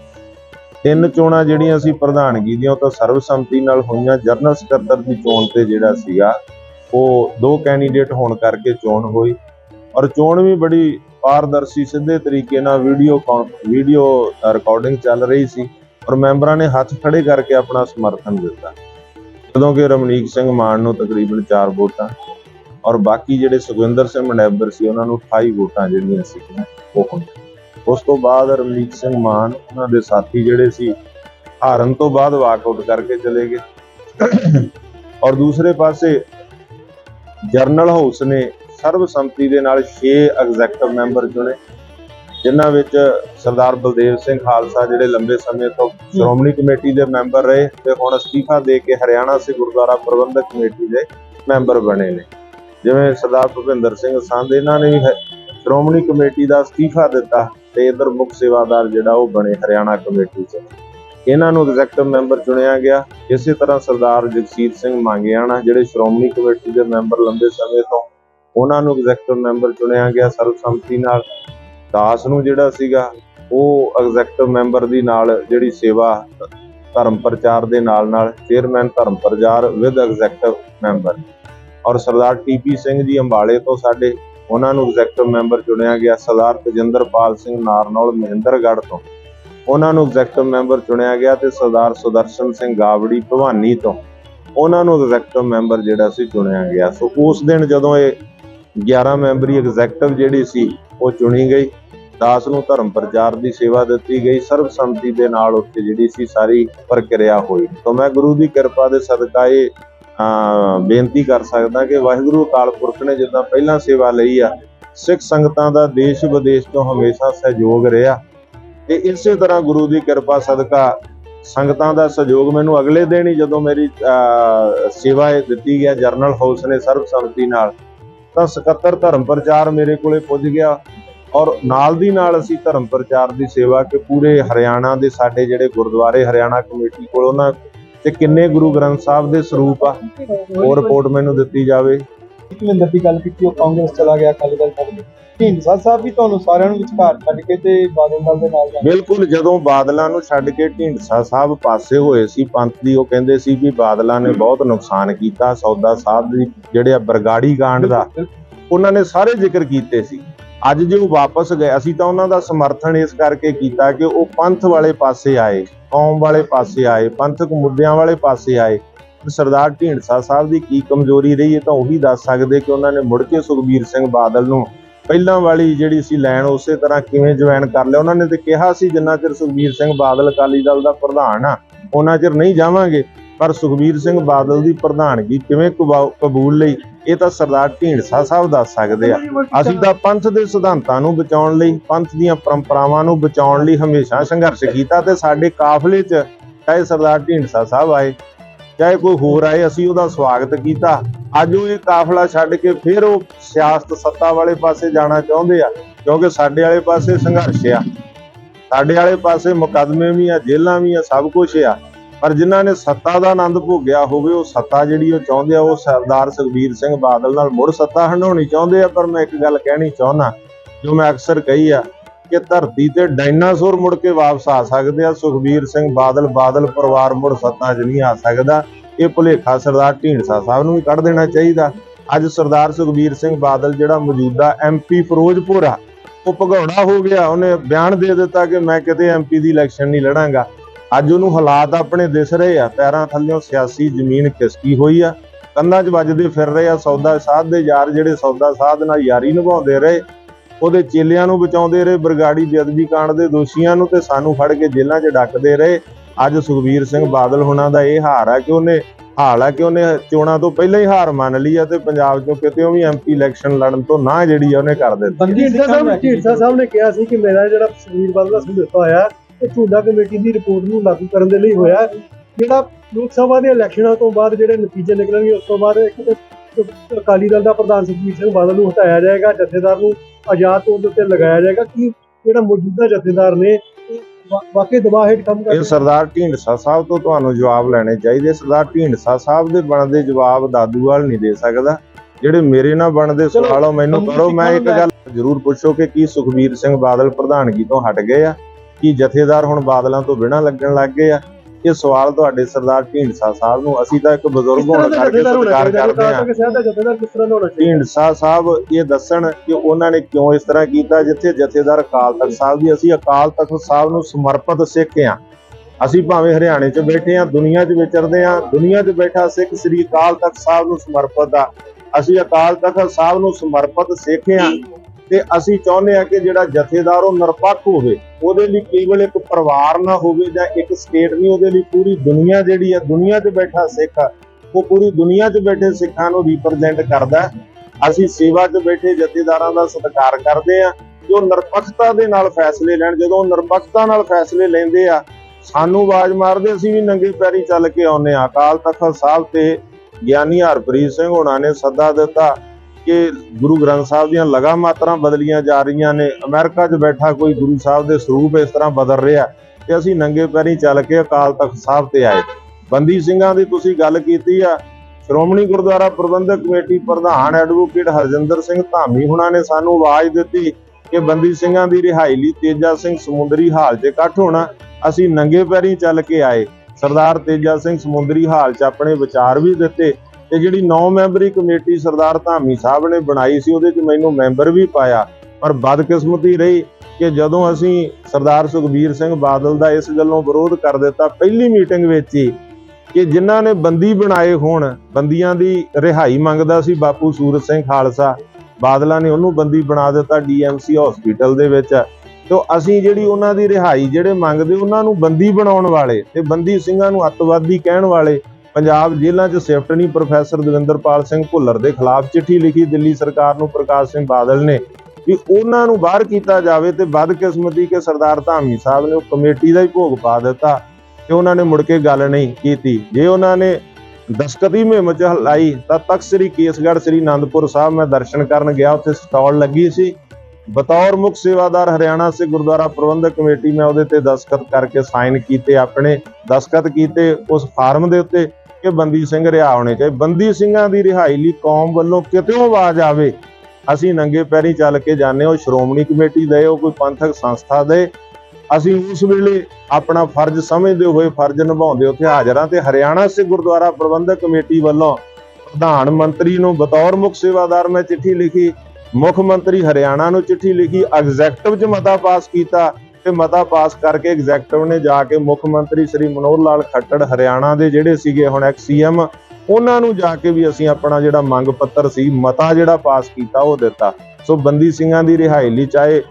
ਤਿੰਨ ਚੋਣਾਂ ਜਿਹੜੀਆਂ ਸੀ ਪ੍ਰਧਾਨਗੀ ਦੀਆਂ ਉਹ ਤਾਂ ਸਰਬਸੰਮਤੀ ਨਾਲ ਹੋਈਆਂ। ਜਰਨਲ ਸਕੱਤਰ ਦੀ ਚੋਣ ਤੇ ਜਿਹੜਾ ਸੀਗਾ ਉਹ ਦੋ ਕੈਂਡੀਡੇਟ ਹੋਣ ਕਰਕੇ ਚੋਣ ਹੋਈ ਔਰ ਚੋਣ ਵੀ ਬੜੀ ਪਾਰਦਰਸ਼ੀ ਸਿੱਧੇ ਤਰੀਕੇ ਨਾਲ ਵੀਡੀਓ ਵੀਡੀਓ ਰਿਕਾਰਡਿੰਗ ਚੱਲ ਰਹੀ ਸੀ ਔਰ ਮੈਂਬਰਾਂ ਨੇ ਹੱਥ ਖੜੇ ਕਰਕੇ ਆਪਣਾ ਸਮਰਥਨ ਦਿੱਤਾ। ਜਦੋਂ ਕਿ ਰਮਨੀਕ ਸਿੰਘ ਮਾਨ ਨੂੰ ਤਕਰੀਬਨ 4 ਵੋਟਾਂ ਔਰ ਬਾਕੀ ਜਿਹੜੇ ਸੁਖਵਿੰਦਰ ਸਿੰਘ ਮਨੈਬਰ ਸੀ, ਉਹਨਾਂ ਨੂੰ 28 ਵੋਟਾਂ ਜਿਹੜੀਆਂ ਸੀਗੀਆਂ, ਉਹ ਹੋਈਆਂ। ਉਸ ਤੋਂ ਬਾਅਦ ਰਮਨੀਕ ਸਿੰਘ ਮਾਨ, ਉਹਨਾਂ ਦੇ ਸਾਥੀ ਜਿਹੜੇ ਸੀ, ਹਾਰਨ ਤੋਂ ਬਾਅਦ ਵਾਕਆਊਟ ਕਰਕੇ ਚਲੇ ਗਏ। ਔਰ ਦੂਸਰੇ ਪਾਸੇ ਜਰਨਲ ਹਾਊਸ ਨੇ ਸਰਬਸੰਮਤੀ ਦੇ ਨਾਲ 6 ਐਗਜ਼ੈਕਟਿਵ ਮੈਂਬਰ ਚੁਣੇ, ਜਿਨ੍ਹਾਂ ਵਿੱਚ ਸਰਦਾਰ ਬਲਦੇਵ ਸਿੰਘ ਖਾਲਸਾ ਜਿਹੜੇ ਲੰਬੇ ਸਮੇਂ ਤੋਂ ਸ਼੍ਰੋਮਣੀ ਕਮੇਟੀ ਦੇ ਮੈਂਬਰ ਰਹੇ ਤੇ ਹੁਣ ਅਸਤੀਫਾ ਦੇ ਕੇ ਹਰਿਆਣਾ ਸਿੱਖ ਗੁਰਦੁਆਰਾ ਪ੍ਰਬੰਧਕ ਕਮੇਟੀ ਦੇ ਮੈਂਬਰ ਬਣੇ ਨੇ। ਜਿਵੇਂ ਸਰਦਾਰ ਭੁਪਿੰਦਰ ਸਿੰਘ ਸੰਧ, ਇਹਨਾਂ ਨੇ ਵੀ ਸ਼੍ਰੋਮਣੀ ਕਮੇਟੀ ਦਾ ਅਸਤੀਫਾ ਦਿੱਤਾ ਤੇ ਇਧਰ ਮੁੱਖ ਸੇਵਾਦਾਰ ਜਿਹੜਾ ਉਹ ਬਣੇ ਹਰਿਆਣਾ ਕਮੇਟੀ 'ਚ। ਇਹਨਾਂ ਨੂੰ ਐਗਜ਼ੈਕਟਿਵ ਮੈਂਬਰ ਚੁਣਿਆ ਗਿਆ। ਇਸੇ ਤਰ੍ਹਾਂ ਸਰਦਾਰ ਜਗਸੀਰ ਸਿੰਘ ਮੰਗਿਆਣਾ, ਜਿਹੜੇ ਸ਼੍ਰੋਮਣੀ ਕਮੇਟੀ ਦੇ ਮੈਂਬਰ ਲੰਬੇ ਸਮੇਂ ਤੋਂ, ਉਹਨਾਂ ਨੂੰ ਐਗਜ਼ੈਕਟਿਵ ਮੈਂਬਰ ਚੁਣਿਆ ਗਿਆ ਸਰਬਸੰਮਤੀ ਨਾਲ। ਦਾਸ ਨੂੰ ਜਿਹੜਾ ਸੀਗਾ, ਉਹ ਐਗਜ਼ੈਕਟਿਵ ਮੈਂਬਰ ਦੀ ਨਾਲ ਜਿਹੜੀ ਸੇਵਾ, ਧਰਮ ਪ੍ਰਚਾਰ ਦੇ ਨਾਲ ਨਾਲ ਚੇਅਰਮੈਨ ਧਰਮ ਪ੍ਰਚਾਰ ਵਿਦ ਐਗਜ਼ੈਕਟਿਵ ਮੈਂਬਰ। ਔਰ ਸਰਦਾਰ ਟੀਪੀ ਸਿੰਘ ਜੀ ਅੰਬਾਲੇ ਤੋਂ ਸਾਡੇ, ਉਹਨਾਂ ਨੂੰ ਐਗਜ਼ੈਕਟਿਵ ਮੈਂਬਰ ਚੁਣਿਆ ਗਿਆ ਸਰਦਾਰ ਤਜਿੰਦਰਪਾਲ ਸਿੰਘ ਨਾਰਨੌਲ ਮਹਿੰਦਰਗੜ੍ਹ ਤੋਂ। ਉਹਨਾਂ ਨੂੰ ਐਗਜ਼ੈਕਟਿਵ ਮੈਂਬਰ ਚੁਣਿਆ ਗਿਆ ਤੇ ਸਰਦਾਰ ਸੁਦਰਸ਼ਨ ਸਿੰਘ ਗਾਵੜੀ ਭਵਾਨੀ ਤੋਂ ਉਹਨਾਂ ਨੂੰ ਐਗਜ਼ੈਕਟਿਵ ਮੈਂਬਰ ਜਿਹੜਾ ਸੀ ਚੁਣਿਆ ਗਿਆ। ਸੋ ਉਸ ਦਿਨ ਜਦੋਂ ਇਹ 11 ਮੈਂਬਰੀ ਐਗਜ਼ੈਕਟਿਵ ਜਿਹੜੀ ਸੀ, ਉਹ ਚੁਣੀ ਗਈ। ਦਾਸ ਨੂੰ ਧਰਮ ਪ੍ਰਚਾਰ ਦੀ ਸੇਵਾ ਦਿੱਤੀ ਗਈ। ਸਰਬਸੰਮਤੀ ਦੇ ਨਾਲ ਉੱਥੇ ਜਿਹੜੀ ਸੀ, ਸਾਰੀ ਪ੍ਰਕਿਰਿਆ ਹੋਈ। ਤਾਂ ਮੈਂ ਗੁਰੂ ਦੀ ਕਿਰਪਾ ਦੇ ਸਦਕਾ ਇਹ ਬੇਨਤੀ ਕਰ ਸਕਦਾ ਕਿ ਵਾਹਿਗੁਰੂ ਅਕਾਲ ਪੁਰਖ ਨੇ ਜਿੱਦਾਂ ਪਹਿਲਾਂ ਸੇਵਾ ਲਈ ਆ, ਸਿੱਖ ਸੰਗਤਾਂ ਦਾ ਦੇਸ਼ ਵਿਦੇਸ਼ ਤੋਂ ਹਮੇਸ਼ਾ ਸਹਿਯੋਗ ਰਿਹਾ। ਤੇ ਇਸੇ ਤਰ੍ਹਾਂ ਗੁਰੂ ਦੀ ਕਿਰਪਾ ਸਦਕਾ ਸੰਗਤਾਂ ਦਾ ਸਹਿਯੋਗ ਮੈਨੂੰ ਅਗਲੇ ਦਿਨ ਹੀ ਜਦੋਂ ਮੇਰੀ ਸੇਵਾ ਦਿੱਤੀ ਗਿਆ, ਜਰਨਲ ਹਾਊਸ ਨੇ ਸਰਬਸੰਮਤੀ ਨਾਲ, ਤਾਂ ਸਕੱਤਰ ਧਰਮ ਪ੍ਰਚਾਰ ਮੇਰੇ ਕੋਲੇ ਪੁੱਜ ਗਿਆ ਔਰ ਨਾਲ ਦੀ ਨਾਲ ਅਸੀਂ ਧਰਮ ਪ੍ਰਚਾਰ ਦੀ ਸੇਵਾ ਕਿ ਪੂਰੇ ਹਰਿਆਣਾ ਦੇ ਸਾਡੇ ਜਿਹੜੇ ਗੁਰਦੁਆਰੇ, ਹਰਿਆਣਾ ਕਮੇਟੀ ਕੋਲ ਉਹਨਾਂ ਤੇ ਕਿੰਨੇ ਗੁਰੂ ਗ੍ਰੰਥ ਸਾਹਿਬ ਦੇ ਸਰੂਪ ਆ, ਉਹ ਰਿਪੋਰਟ ਮੈਨੂੰ ਦਿੱਤੀ ਜਾਵੇ। ਭੁਪਿੰਦਰ ਦੀ ਗੱਲ ਕੀਤੀ ਉਹ ਕਾਂਗਰਸ ਚਲਾ ਗਿਆ ਅਕਾਲੀ ਦਲ ਛੱਡ ਕੇ ਢੀਂਡਸਾ ਸਾਹਿਬ ਵੀ ਤੁਹਾਨੂੰ ਸਾਰਿਆਂ ਨੂੰ ਵਿਚਕਾਰ ਛੱਡ ਕੇ ਤੇ ਬਾਦਲ ਦਲ ਦੇ ਨਾਲ ਜਾਣਾ ਬਿਲਕੁਲ ਜਦੋਂ ਬਾਦਲਾਂ ਨੂੰ ਛੱਡ ਕੇ ਢੀਂਡਸਾ ਸਾਹਿਬ ਪਾਸੇ ਹੋਏ ਸੀ ਪੰਥ ਦੀ ਉਹ ਕਹਿੰਦੇ ਸੀ ਵੀ ਬਾਦਲਾਂ ਨੇ ਬਹੁਤ ਨੁਕਸਾਨ ਕੀਤਾ ਸੌਦਾ ਸਾਹਿਬ ਦੀ ਜਿਹੜੇ ਆ ਬਰਗਾੜੀ ਕਾਂਡ ਦਾ ਉਹਨਾਂ ਨੇ ਸਾਰੇ ਜ਼ਿਕਰ ਕੀਤੇ ਸੀ। ਅੱਜ ਜੇ ਉਹ ਵਾਪਸ ਗਏ ਅਸੀਂ ਤਾਂ ਉਹਨਾਂ ਦਾ ਸਮਰਥਨ ਇਸ ਕਰਕੇ ਕੀਤਾ ਕਿ ਉਹ ਪੰਥ ਵਾਲੇ ਪਾਸੇ ਆਏ ਕੌਮ ਵਾਲੇ ਪਾਸੇ ਆਏ ਪੰਥਕ ਮੁੱਦਿਆਂ ਵਾਲੇ ਪਾਸੇ ਆਏ। ਸਰਦਾਰ ਢੀਂਡਸਾ ਸਾਹਿਬ ਦੀ ਕੀ ਕਮਜ਼ੋਰੀ ਰਹੀ ਹੈ ਤਾਂ ਉਹੀ ਦੱਸ ਸਕਦੇ ਕਿ ਉਹਨਾਂ ਨੇ ਮੁੜ ਕੇ ਸੁਖਬੀਰ ਸਿੰਘ ਬਾਦਲ ਨੂੰ ਪਹਿਲਾਂ ਵਾਲੀ ਜਿਹੜੀ ਸੀ ਲੈਣ ਉਸੇ ਤਰ੍ਹਾਂ ਕਿਵੇਂ ਜੁਆਇਨ ਕਰ ਲਿਆ। ਉਹਨਾਂ ਨੇ ਤੇ ਕਿਹਾ ਸੀ, ਜਿੰਨਾ ਚਿਰ ਸੁਖਬੀਰ ਸਿੰਘ ਬਾਦਲ ਅਕਾਲੀ ਦਲ ਦਾ ਪ੍ਰਧਾਨ ਆ ਉਹਨਾਂ ਚਿਰ ਨਹੀਂ ਜਾਵਾਂਗੇ। ਪਰ ਸੁਖਬੀਰ ਸਿੰਘ ਬਾਦਲ ਦੀ ਪ੍ਰਧਾਨਗੀ ਕਿਵੇਂ ਕਬਾ- ਕਬੂਲ ਲਈ, ਇਹ ਤਾਂ ਸਰਦਾਰ ਢੀਂਡਸਾ ਸਾਹਿਬ ਦੱਸ ਸਕਦੇ ਆ। ਅਸੀਂ ਤਾਂ ਪੰਥ ਦੇ ਸਿਧਾਂਤਾਂ ਨੂੰ ਬਚਾਉਣ ਲਈ, ਪੰਥ ਦੀਆਂ ਪਰੰਪਰਾਵਾਂ ਨੂੰ ਬਚਾਉਣ ਲਈ ਹਮੇਸ਼ਾ ਸੰਘਰਸ਼ ਕੀਤਾ ਤੇ ਸਾਡੇ ਕਾਫਲੇ 'ਚ ਚਾਹੇ ਸਰਦਾਰ ਢੀਂਡਸਾ ਸਾਹਿਬ ਆਏ ਚਾਹੇ ਕੋਈ ਹੋਰ ਆਏ, ਅਸੀਂ ਉਹਦਾ ਸਵਾਗਤ ਕੀਤਾ। ਅੱਜ ਉਹ ਇਹ ਕਾਫਲਾ ਛੱਡ ਕੇ ਫਿਰ ਉਹ ਸਿਆਸਤ ਸੱਤਾ ਵਾਲੇ ਪਾਸੇ ਜਾਣਾ ਚਾਹੁੰਦੇ ਆ, ਕਿਉਂਕਿ ਸਾਡੇ ਵਾਲੇ ਪਾਸੇ ਸੰਘਰਸ਼ ਆ। ਸਾਡੇ ਵਾਲੇ ਪਾਸੇ ਮੁਕੱਦਮੇ ਵੀ ਆ, ਜੇਲ੍ਹਾਂ ਵੀ ਆ, ਸਭ ਕੁਝ ਆ। ਪਰ ਜਿਨ੍ਹਾਂ ਨੇ ਸੱਤਾ ਦਾ ਆਨੰਦ ਭੋਗਿਆ ਹੋਵੇ, ਉਹ ਸੱਤਾ ਜਿਹੜੀ ਉਹ ਚਾਹੁੰਦੇ ਆ, ਉਹ ਸਰਦਾਰ ਸੁਖਬੀਰ ਸਿੰਘ ਬਾਦਲ ਨਾਲ ਮੁੜ ਸੱਤਾ ਹੰਡਾਉਣੀ ਚਾਹੁੰਦੇ ਆ। ਪਰ ਮੈਂ ਇੱਕ ਗੱਲ ਕਹਿਣੀ ਚਾਹੁੰਦਾ, ਜੋ ਮੈਂ ਅਕਸਰ ਕਹੀ ਆ ਕਿ ਧਰਤੀ ਤੇ ਡਾਇਨਾਸੌਰ ਮੁੜ ਕੇ ਵਾਪਸ ਆ ਸਕਦੇ ਆ। ਸੁਖਬੀਰ ਸਿੰਘ ਬਾਦਲ ਬਾਦਲ ਪਰਿਵਾਰ ਮੁੜ ਸੱਤਾ 'ਚ ਨਹੀਂ ਆ ਸਕਦਾ। ਇਹ ਭੁਲੇਖਾ ਸਰਦਾਰ ਢੀਂਡਸਾ ਸਾਹਿਬ ਨੂੰ ਵੀ ਕੱਢ ਦੇਣਾ ਚਾਹੀਦਾ। ਅੱਜ ਸਰਦਾਰ ਸੁਖਬੀਰ ਸਿੰਘ ਬਾਦਲ ਜਿਹੜਾ ਮੌਜੂਦਾ ਐਮਪੀ ਫਿਰੋਜ਼ਪੁਰ ਆ, ਉਹ ਭਗੌੜਾ ਹੋ ਗਿਆ। ਉਹਨੇ ਬਿਆਨ ਦੇ ਦਿੱਤਾ ਕਿ ਮੈਂ ਕਿਤੇ ਐਮਪੀ ਦੀ ਇਲੈਕਸ਼ਨ ਨਹੀਂ ਲੜਾਂਗਾ। ਅੱਜ ਉਹਨੂੰ ਹਾਲਾਤ ਆਪਣੇ ਦਿਸ ਰਹੇ ਆ। ਪੈਰਾਂ ਥੱਲਿਓਂ ਸਿਆਸੀ ਜ਼ਮੀਨ ਖਿਸਕੀ ਹੋਈ ਆ। ਕੰਨਾਂ 'ਚ ਵੱਜਦੇ ਫਿਰ ਰਹੇ ਆ ਸੌਦਾ ਸਾਧ ਦੇ ਯਾਰ ਜਿਹੜੇ ਸੌਦਾ ਸਾਧ ਨਾਲ ਯਾਰੀ ਨਿਭਾਉਂਦੇ ਰਹੇ। ਉਹਦੇ ਚੇਲਿਆਂ ਨੂੰ ਬਚਾਉਂਦੇ ਰਹੇ ਬਰਗਾੜੀ ਬੇਅਦਬੀ ਕਾਂਡ ਦੇ ਦੋਸ਼ੀਆਂ ਨੂੰ ਤੇ ਸਾਨੂੰ ਫੜ ਕੇ ਜੇਲ੍ਹਾਂ 'ਚ ਡੱਕਦੇ ਰਹੇ। ਅੱਜ ਸੁਖਬੀਰ ਸਿੰਘ ਬਾਦਲ ਹੁਣਾਂ ਦਾ ਇਹ ਹਾਰ ਆ ਕਿ ਉਹਨੇ ਹਾਲ ਆ ਕਿ ਉਹਨੇ ਚੋਣਾਂ ਤੋਂ ਪਹਿਲਾਂ ਹੀ ਹਾਰ ਮੰਨ ਲਈ ਆ ਤੇ ਪੰਜਾਬ 'ਚੋਂ ਕਿਤੇ ਵੀ ਐਮਪੀ ਇਲੈਕਸ਼ਨ ਲੜਨ ਤੋਂ ਨਾ ਜਿਹੜੀ ਆ ਉਹਨੇ ਕਰ ਦਿੱਤੀ ਬੰਦੀ ਢੀਂਡਸਾ ਸਾਹਿਬ ਢੀਂਡਸਾ ਸਾਹਿਬ ਨੇ ਕਿਹਾ ਸੀ ਕਿ ਮੇਰਾ ਜਿਹੜਾ ਸੁਖਬੀਰ ਬਾਦਲ ਦਾ ਸਮਝੌਤਾ ਹੋਇਆ ਇਹ ਝੂਲਾ ਕਮੇਟੀ ਦੀ ਰਿਪੋਰਟ ਨੂੰ ਲਾਗੂ ਕਰਨ ਦੇ ਲਈ ਹੋਇਆ। ਜਿਹੜਾ ਲੋਕ ਸਭਾ ਦੇ ਇਲੈਕਸ਼ਨਾਂ ਤੋਂ ਬਾਅਦ ਜਿਹੜੇ ਨਤੀਜੇ ਨਿਕਲਣਗੇ ਉਸ ਤੋਂ ਬਾਅਦ ਇੱਕ ਤੇ ਅਕਾਲੀ ਦਲ ਦਾ ਪ੍ਰਧਾਨ ਸੁਖਬੀਰ ਸਿੰਘ ਬਾਦਲ ਨੂੰ ਹਟਾਇਆ ਜਾਏਗਾ ਜਥੇਦਾਰ ਨੂੰ ਆਜ਼ਾਦ ਤੌਰ ਦੇ ਉੱਤੇ ਲਗਾਇਆ ਜਾਏਗਾ ਕਿ ਜਿਹੜਾ ਮੌਜੂਦਾ ਜਥੇਦਾਰ ਨੇ ਵਾਕਈ ਦਬਾਅ ਹੇਠ ਕੰਮ ਕਰ ਇਹ ਸਰਦਾਰ ਢੀਂਡਸਾ ਸਾਹਿਬ ਤੋਂ ਤੁਹਾਨੂੰ ਜਵਾਬ ਲੈਣੇ ਚਾਹੀਦੇ। ਸਰਦਾਰ ਢੀਂਡਸਾ ਸਾਹਿਬ ਦੇ ਬਣਦੇ ਜਵਾਬ ਦਾਦੂਵਾਲ ਨਹੀਂ ਦੇ ਸਕਦਾ। ਜਿਹੜੇ ਮੇਰੇ ਨਾਲ ਬਣਦੇ ਸਵਾਲੋ ਮੈਨੂੰ ਕਰੋ। ਮੈਂ ਇੱਕ ਗੱਲ ਜ਼ਰੂਰ ਪੁੱਛੋ ਕਿ ਕੀ ਸੁਖਬੀਰ ਸਿੰਘ ਬਾਦਲ ਪ੍ਰਧਾਨਗੀ ਤੋਂ ਹਟ ਗਏ ਆ? ਕੀ ਜਥੇਦਾਰ ਹੁਣ ਬਾਦਲਾਂ ਤੋਂ ਬਿਨਾਂ ਲੱਗਣ ਲੱਗ ਗਏ ਆ? ਇਹ ਸਵਾਲ ਤੁਹਾਡੇ ਸਰਦਾਰ ਢੀਂਡਸਾ ਸਾਹਿਬ ਨੂੰ। ਅਸੀਂ ਤਾਂ ਇੱਕ ਬਜ਼ੁਰਗ ਹੋਣ ਕਰਕੇ ਸਤਿਕਾਰ ਕਰਦੇ ਆ ਕਿ ਸ਼ਹਿਰ ਦਾ ਜਥੇਦਾਰ ਕਿਸ ਤਰ੍ਹਾਂ ਦਾ ਹੋਣਾ ਚਾਹੀਦਾ? ਢੀਂਡਸਾ ਸਾਹਿਬ ਇਹ ਦੱਸਣ ਕਿ ਉਹਨਾਂ ਨੇ ਕਿਉਂ ਇਸ ਤਰ੍ਹਾਂ ਕੀਤਾ ਜਿੱਥੇ ਜਥੇਦਾਰ ਅਕਾਲ ਤਖਤ ਸਾਹਿਬ ਦੀ ਅਸੀਂ ਅਕਾਲ ਤਖਤ ਸਾਹਿਬ ਨੂੰ ਸਮਰਪਿਤ ਸਿੱਖ ਆ ਅਸੀਂ ਭਾਵੇਂ ਹਰਿਆਣੇ 'ਚ ਬੈਠੇ ਆ ਦੁਨੀਆ 'ਚ ਵਿਚਰਦੇ ਆ ਦੁਨੀਆ 'ਚ ਬੈਠਾ ਸਿੱਖ ਸ੍ਰੀ ਅਕਾਲ ਤਖਤ ਸਾਹਿਬ ਨੂੰ ਸਮਰਪਿਤ ਆ। ਅਸੀਂ ਅਕਾਲ ਤਖਤ ਸਾਹਿਬ ਨੂੰ ਸਮਰਪਿਤ ਸਿੱਖ ਆ ਤੇ ਅਸੀਂ ਚਾਹੁੰਦੇ ਆ ਕਿ ਜਿਹੜਾ ਜਥੇਦਾਰ ਉਹ ਨਿਰਪੱਖ ਹੋਵੇ, ਉਹਦੇ ਲਈ ਕੇਵਲ ਇੱਕ ਪਰਿਵਾਰ ਨਾ ਹੋਵੇ ਜਾਂ ਇੱਕ ਸਟੇਟ ਨਹੀਂ ਉਹਦੇ ਲਈ ਪੂਰੀ ਦੁਨੀਆ ਜਿਹੜੀ ਆ, ਦੁਨੀਆ 'ਚ ਬੈਠਾ ਸਿੱਖ ਉਹ ਪੂਰੀ ਦੁਨੀਆ 'ਚ ਬੈਠੇ ਸਿੱਖਾਂ ਨੂੰ ਰਿਪਰੈਜ਼ੈਂਟ ਕਰਦਾ ਅਸੀਂ ਸੇਵਾ 'ਚ ਬੈਠੇ ਜਥੇਦਾਰਾਂ ਦਾ ਸਤਿਕਾਰ ਕਰਦੇ ਆ ਜੋ ਨਿਰਪੱਖਤਾ ਦੇ ਨਾਲ ਫੈਸਲੇ ਲੈਣ, ਜਦੋਂ ਨਿਰਪੱਖਤਾ ਨਾਲ ਫੈਸਲੇ ਲੈਂਦੇ ਆ, ਸਾਨੂੰ ਆਵਾਜ਼ ਮਾਰਦੇ ਅਸੀਂ ਵੀ ਨੰਗੇ ਪੈਰੀ ਚੱਲ ਕੇ ਆਉਨੇ ਆ ਅਕਾਲ ਤਖਤ ਸਾਹਿਬ ਤੇ ਗਿਆਨੀ ਹਰਪ੍ਰੀਤ ਸਿੰਘ ਹੋਣਾ ਨੇ ਸੱਦਾ ਦਿੱਤਾ ਕਿ ਗੁਰੂ ਗ੍ਰੰਥ ਸਾਹਿਬ ਦੀਆਂ ਲਗਾ ਮਾਤਰਾ ਬਦਲੀਆਂ ਜਾ ਰਹੀਆਂ ਨੇ। ਅਮਰੀਕਾ 'ਚ ਬੈਠਾ ਕੋਈ ਗੁਰੂ ਸਾਹਿਬ ਦੇ ਸਰੂਪ ਇਸ ਤਰ੍ਹਾਂ ਬਦਲ ਰਿਹਾ ਤੇ ਅਸੀਂ ਨੰਗੇ ਪੈਰੀ ਚੱਲ ਕੇ ਅਕਾਲ ਤਖਤ ਸਾਹਿਬ ਤੇ ਆਏ। ਬੰਦੀ ਸਿੰਘਾਂ ਦੀ ਤੁਸੀਂ ਗੱਲ ਕੀਤੀ ਆ, ਸ਼੍ਰੋਮਣੀ ਗੁਰਦੁਆਰਾ ਪ੍ਰਬੰਧਕ ਕਮੇਟੀ ਪ੍ਰਧਾਨ ਐਡਵੋਕੇਟ ਹਰਜਿੰਦਰ ਸਿੰਘ ਧਾਮੀ ਹੁਣਾਂ ਨੇ ਸਾਨੂੰ ਆਵਾਜ਼ ਦਿੱਤੀ ਕਿ ਬੰਦੀ ਸਿੰਘਾਂ ਦੀ ਰਿਹਾਈ ਲਈ ਤੇਜਾ ਸਿੰਘ ਸਮੁੰਦਰੀ ਹਾਲ 'ਚ ਇਕੱਠ ਹੋਣਾ, ਅਸੀਂ ਨੰਗੇ ਪੈਰੀ ਚੱਲ ਕੇ ਆਏ। ਸਰਦਾਰ ਤੇਜਾ ਸਿੰਘ ਸਮੁੰਦਰੀ ਹਾਲ 'ਚ ਆਪਣੇ ਵਿਚਾਰ ਵੀ ਦਿੱਤੇ। ਤੇ ਜਿਹੜੀ 9 ਮੈਂਬਰੀ ਕਮੇਟੀ ਸਰਦਾਰ ਧਾਮੀ ਸਾਹਿਬ ਨੇ ਬਣਾਈ ਸੀ, ਉਹਦੇ 'ਚ ਮੈਨੂੰ ਮੈਂਬਰ ਵੀ ਪਾਇਆ। ਪਰ ਬਦਕਿਸਮਤੀ ਰਹੀ ਕਿ ਜਦੋਂ ਅਸੀਂ ਸਰਦਾਰ ਸੁਖਬੀਰ ਸਿੰਘ ਬਾਦਲ ਦਾ ਇਸ ਗੱਲੋਂ ਵਿਰੋਧ ਕਰ ਦਿੱਤਾ, ਪਹਿਲੀ ਮੀਟਿੰਗ ਵਿੱਚ ਹੀ, ਕਿ ਜਿਨ੍ਹਾਂ ਨੇ ਬੰਦੀ ਬਣਾਏ ਹੋਣ, ਬੰਦੀਆਂ ਦੀ ਰਿਹਾਈ ਮੰਗਦਾ ਸੀ ਬਾਪੂ ਸੂਰਤ ਸਿੰਘ ਖਾਲਸਾ। ਬਾਦਲਾਂ ਨੇ ਉਹਨੂੰ ਬੰਦੀ ਬਣਾ ਦਿੱਤਾ ਡੀਐਮਸੀ ਹਸਪੀਟਲ ਦੇ ਵਿੱਚ। ਤੋ ਅਸੀਂ ਜਿਹੜੀ ਉਹਨਾਂ ਦੀ ਰਿਹਾਈ ਜਿਹੜੇ ਮੰਗਦੇ, ਉਹਨਾਂ ਨੂੰ ਬੰਦੀ ਬਣਾਉਣ ਵਾਲੇ ਤੇ ਬੰਦੀ ਸਿੰਘਾਂ ਨੂੰ ਅੱਤਵਾਦੀ ਕਹਿਣ ਵਾਲੇ ਪੰਜਾਬ ਜੇਲ੍ਹਾਂ 'ਚ ਸਿਫਟ ਨਹੀਂ, ਪ੍ਰੋਫੈਸਰ ਦਵਿੰਦਰਪਾਲ ਸਿੰਘ ਭੁੱਲਰ ਦੇ ਖਿਲਾਫ ਚਿੱਠੀ ਲਿਖੀ, ਦਿੱਲੀ ਸਰਕਾਰ ਨੂੰ ਪ੍ਰਕਾਸ਼ ਸਿੰਘ ਬਾਦਲ ਨੇ ਵੀ ਉਹਨਾਂ ਨੂੰ ਬਾਹਰ ਕੀਤਾ ਜਾਵੇ ਤੇ ਬਦਕਿਸਮਤੀ ਕਿ ਸਰਦਾਰ ਧਾਮੀ ਸਾਹਿਬ ਨੇ ਉਹ ਕਮੇਟੀ ਦਾ ਹੀ ਭੋਗ ਪਾ ਦਿੱਤਾ ਤੇ ਉਹਨਾਂ ਨੇ ਮੁੜ ਕੇ ਗੱਲ ਨਹੀਂ ਕੀਤੀ। ਜੇ ਉਹਨਾਂ ਨੇ ਦਸਕਤੀ ਮੁਹਿੰਮ ਚ ਹਲਾਈ ਤਾਂ ਤਖਤ ਸ੍ਰੀ ਕੇਸਗੜ੍ਹ, ਸ੍ਰੀ ਅਨੰਦਪੁਰ ਸਾਹਿਬ ਮੈਂ ਦਰਸ਼ਨ ਕਰਨ ਗਿਆ, ਉੱਥੇ ਸਟਾਲ ਲੱਗੀ ਸੀ। ਬਤੌਰ ਮੁੱਖ ਸੇਵਾਦਾਰ ਹਰਿਆਣਾ ਸੇ ਗੁਰਦੁਆਰਾ ਪ੍ਰਬੰਧਕ ਕਮੇਟੀ ਮੈਂ ਉਹਦੇ ਤੇ ਦਸਖਤ ਕਰਕੇ ਸਾਈਨ ਕੀਤੇ, ਆਪਣੇ ਦਸਖਤ ਕੀਤੇ, ਉਸ ਫਾਰਮ ਦੇ ਉੱਤੇ ਕਿ ਬੰਦੀ ਸਿੰਘ ਰਿਹਾ ਹੋਣੇ ਚਾਹੀਦੇ ਬੰਦੀ ਸਿੰਘਾਂ ਦੀ ਰਿਹਾਈ ਲਈ ਕੌਮ ਵੱਲੋਂ ਕਿਤੇੋਂ ਆਵਾਜ਼ ਆਵੇ, ਅਸੀਂ ਨੰਗੇ ਪੈਰੀ ਚੱਲ ਕੇ ਜਾਂਦੇ ਹਾਂ, ਉਹ ਸ਼੍ਰੋਮਣੀ ਕਮੇਟੀ ਦੇ, ਉਹ ਕੋਈ ਪੰਥਕ ਸੰਸਥਾ ਦੇ। ਅਸੀਂ ਉਸ ਵੇਲੇ ਆਪਣਾ ਫਰਜ਼ ਸਮਝਦੇ ਹੋਏ ਫਰਜ਼ ਨਿਭਾਉਂਦੇ ਉੱਥੇ ਹਾਜ਼ਰਾਂ ਤੇ ਹਰਿਆਣਾ ਸਿੱਖ ਗੁਰਦੁਆਰਾ ਪ੍ਰਬੰਧਕ ਕਮੇਟੀ ਵੱਲੋਂ ਪ੍ਰਧਾਨ ਮੰਤਰੀ ਨੂੰ ਬਤੌਰ ਮੁੱਖ ਸੇਵਾਦਾਰ ਮੈਂ ਚਿੱਠੀ ਲਿਖੀ, ਮੁੱਖ ਮੰਤਰੀ ਹਰਿਆਣਾ ਨੂੰ ਚਿੱਠੀ ਲਿਖੀ ਐਗਜ਼ੈਕਟਿਵ 'ਚ ਮਤਾ ਪਾਸ ਕੀਤਾ ਤੇ ਮਤਾ ਪਾਸ ਕਰਕੇ ਐਗਜ਼ੈਕਟਿਵ ਨੇ ਜਾ ਕੇ ਮੁੱਖ ਮੰਤਰੀ ਸ੍ਰੀ ਮਨੋਹਰ ਲਾਲ ਖੱਟੜ ਹਰਿਆਣਾ ਦੇ ਜਿਹੜੇ ਸੀਗੇ ਹੁਣ ਐਕਸ ਸੀਐਮ ਉਹਨਾਂ ਨੂੰ ਜਾ ਕੇ ਵੀ ਅਸੀਂ ਆਪਣਾ ਜਿਹੜਾ ਮੰਗ ਪੱਤਰ ਸੀ ਮਤਾ ਜਿਹੜਾ ਪਾਸ ਕੀਤਾ ਉਹ ਦਿੱਤਾ। ਸੋ ਬੰਦੀ ਸਿੰਘਾਂ ਦੀ ਰਿਹਾਈ ਲਈ ਚਾਹੇ